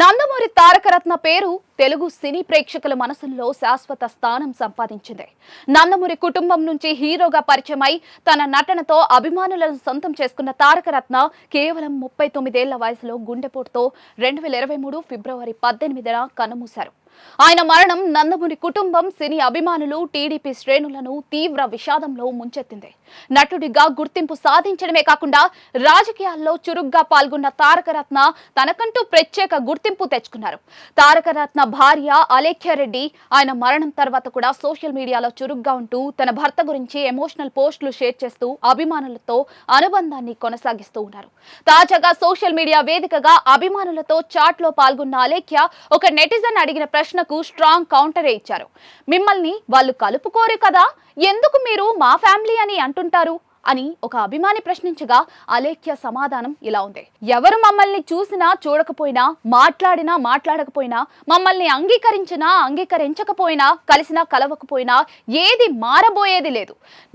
నందమూరి తారకరత్న పేరు తెలుగు సినీ ప్రేక్షకుల మనసుల్లో శాశ్వత స్థానం సంపాదించింది. నందమూరి కుటుంబం నుంచి హీరోగా పరిచయమై తన నటనతో అభిమానులను సొంతం చేసుకున్న తారకరత్న కేవలం ముప్పై తొమ్మిదేళ్ళ వయసులో గుండెపోటుతో రెండు వేల ఇరవై మూడు ఫిబ్రవరి పద్దెనిమిదిన కన్నుమూశారు. ఆయన మరణం నందమూరి కుటుంబం సినీ అభిమానులు టీడీపీ శ్రేణులను తీవ్ర విషాదంలో ముంచెత్తింది. నటుడిగా గుర్తింపు సాధించడమే కాకుండా రాజకీయాల్లో చురుగ్గా పాల్గొన్న తారకరత్న తనకంటూ ప్రత్యేక గుర్తింపు తెచ్చుకున్నారు. తారకరత్న భార్య అలేఖ్యారెడ్డి ఆయన మరణం తర్వాత కూడా సోషల్ మీడియాలో చురుగ్గా ఉంటూ తన భర్త గురించి ఎమోషనల్ పోస్టులు షేర్ చేస్తూ అభిమానులతో అనుబంధాన్ని కొనసాగిస్తూ ఉన్నారు. తాజాగా సోషల్ మీడియా వేదికగా అభిమానులతో చాట్లో పాల్గొన్న అలేఖ్య ఒక నెటిజన్ అడిగిన ప్రశ్నకు స్ట్రాంగ్ కౌంటర్ ఇచ్చారు? మిమ్మల్ని వాళ్ళు కలుపుకోరు కదా? ఎందుకు మీరు మా ఫ్యామిలీ అని అంటుంటారు? అని ఒక అభిమాని ప్రశ్నించగా అలేఖ్య సమాధానం ఇలా ఉంది. ఎవరు మమ్మల్ని చూసినా చూడకపోయినా మాట్లాడినా మాట్లాడకపోయినా మమ్మల్ని అంగీకరించినా అంగీకరించకపోయినా కలిసినా కలవకపోయినా ఏది మారబోయేది లేదు.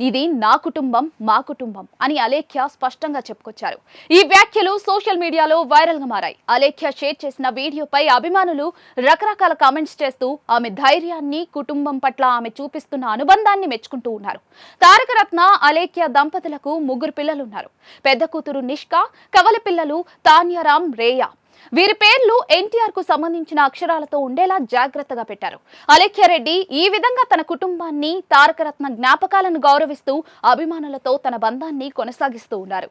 ఇది నా కుటుంబం మా కుటుంబం అని అలేఖ్య స్పష్టంగా చెప్పుకొచ్చారు. ఈ వ్యాఖ్యలు సోషల్ మీడియాలో వైరల్గా మారాయి. అలేఖ్య షేర్ చేసిన వీడియోపై అభిమానులు రకరకాల కామెంట్స్ చేస్తూ ఆమె ధైర్యాన్ని కుటుంబం పట్ల ఆమె చూపిస్తున్న అనుబంధాన్ని మెచ్చుకుంటూ ఉన్నారు. తారకరత్న అలేఖ్య దంపతులకు ముగ్గురు పిల్లలున్నారు. పెద్ద కూతురు నిష్కా కవల పిల్లలు తాన్యారాం రేయా. వీరి పేర్లు ఎన్టీఆర్కు సంబంధించిన అక్షరాలతో ఉండేలా జాగ్రత్తగా పెట్టారు. అలేఖ్యారెడ్డి ఈ విధంగా తన కుటుంబాన్ని తారకరత్న జ్ఞాపకాలను గౌరవిస్తూ అభిమానులతో తన బంధాన్ని కొనసాగిస్తూ ఉన్నారు.